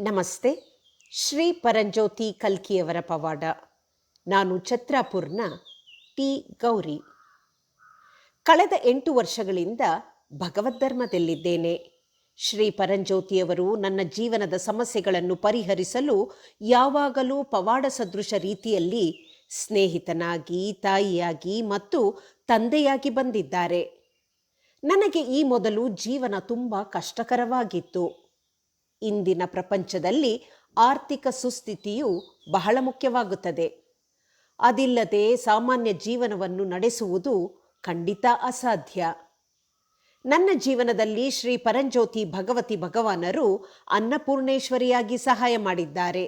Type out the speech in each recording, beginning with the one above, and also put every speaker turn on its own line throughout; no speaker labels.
ನಮಸ್ತೆ. ಶ್ರೀ ಪರಂಜ್ಯೋತಿ ಕಲ್ಕಿಯವರ ಪವಾಡ. ನಾನು ಛತ್ರಾಪುರ್ನ ಟಿ. ಗೌರಿ. ಕಳೆದ ಎಂಟು ವರ್ಷಗಳಿಂದ ಭಗವದ್ಧರ್ಮದಲ್ಲಿದ್ದೇನೆ. ಶ್ರೀ ಪರಂಜ್ಯೋತಿಯವರು ನನ್ನ ಜೀವನದ ಸಮಸ್ಯೆಗಳನ್ನು ಪರಿಹರಿಸಲು ಯಾವಾಗಲೂ ಪವಾಡ ಸದೃಶ ರೀತಿಯಲ್ಲಿ ಸ್ನೇಹಿತನಾಗಿ, ತಾಯಿಯಾಗಿ ಮತ್ತು ತಂದೆಯಾಗಿ ಬಂದಿದ್ದಾರೆ. ನನಗೆ ಈ ಮೊದಲು ಜೀವನ ತುಂಬ ಕಷ್ಟಕರವಾಗಿತ್ತು. ಇಂದಿನ ಪ್ರಪಂಚದಲ್ಲಿ ಆರ್ಥಿಕ ಸುಸ್ಥಿತಿಯು ಬಹಳ ಮುಖ್ಯವಾಗುತ್ತದೆ. ಅದಿಲ್ಲದೆ ಸಾಮಾನ್ಯ ಜೀವನವನ್ನು ನಡೆಸುವುದು ಖಂಡಿತ ಅಸಾಧ್ಯ. ನನ್ನ ಜೀವನದಲ್ಲಿ ಶ್ರೀ ಪರಂಜ್ಯೋತಿ ಭಗವತಿ ಭಗವಾನರು ಅನ್ನಪೂರ್ಣೇಶ್ವರಿಯಾಗಿ ಸಹಾಯ ಮಾಡಿದ್ದಾರೆ.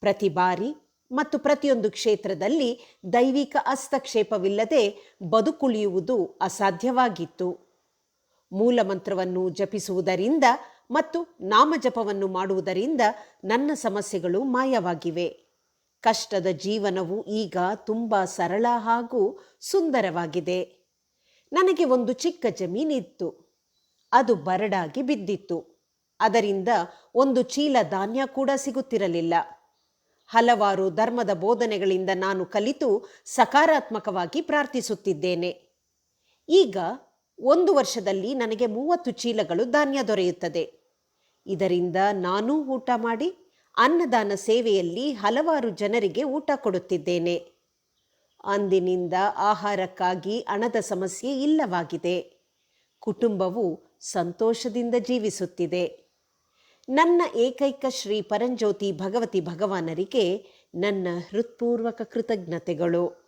ಪ್ರತಿ ಬಾರಿ ಮತ್ತು ಪ್ರತಿಯೊಂದು ಕ್ಷೇತ್ರದಲ್ಲಿ ದೈವಿಕ ಹಸ್ತಕ್ಷೇಪವಿಲ್ಲದೆ ಬದುಕುಳಿಯುವುದು ಅಸಾಧ್ಯವಾಗಿತ್ತು. ಮೂಲಮಂತ್ರವನ್ನು ಜಪಿಸುವುದರಿಂದ ಮತ್ತು ನಾಮಜಪವನ್ನು ಮಾಡುವುದರಿಂದ ನನ್ನ ಸಮಸ್ಯೆಗಳು ಮಾಯವಾಗಿವೆ. ಕಷ್ಟದ ಜೀವನವು ಈಗ ತುಂಬ ಸರಳ ಹಾಗೂ ಸುಂದರವಾಗಿದೆ. ನನಗೆ ಒಂದು ಚಿಕ್ಕ ಜಮೀನಿತ್ತು. ಅದು ಬರಡಾಗಿ ಬಿದ್ದಿತ್ತು. ಅದರಿಂದ ಒಂದು ಚೀಲ ಧಾನ್ಯ ಕೂಡ ಸಿಗುತ್ತಿರಲಿಲ್ಲ. ಹಲವಾರು ಧರ್ಮದ ಬೋಧನೆಗಳಿಂದ ನಾನು ಕಲಿತು ಸಕಾರಾತ್ಮಕವಾಗಿ ಪ್ರಾರ್ಥಿಸುತ್ತಿದ್ದೇನೆ. ಈಗ ಒಂದು ವರ್ಷದಲ್ಲಿ ನನಗೆ ಮೂವತ್ತು ಚೀಲಗಳು ಧಾನ್ಯ ದೊರೆಯುತ್ತದೆ. ಇದರಿಂದ ನಾನೂ ಊಟ ಮಾಡಿ, ಅನ್ನದಾನ ಸೇವೆಯಲ್ಲಿ ಹಲವಾರು ಜನರಿಗೆ ಊಟ ಕೊಡುತ್ತಿದ್ದೇನೆ. ಅಂದಿನಿಂದ ಆಹಾರಕ್ಕಾಗಿ ಹಣದ ಸಮಸ್ಯೆ ಇಲ್ಲವಾಗಿದೆ. ಕುಟುಂಬವು ಸಂತೋಷದಿಂದ ಜೀವಿಸುತ್ತಿದೆ. ನನ್ನ ಏಕೈಕ ಶ್ರೀ ಪರಂಜ್ಯೋತಿ ಭಗವತಿ ಭಗವಾನರಿಗೆ ನನ್ನ ಹೃತ್ಪೂರ್ವಕ ಕೃತಜ್ಞತೆಗಳು.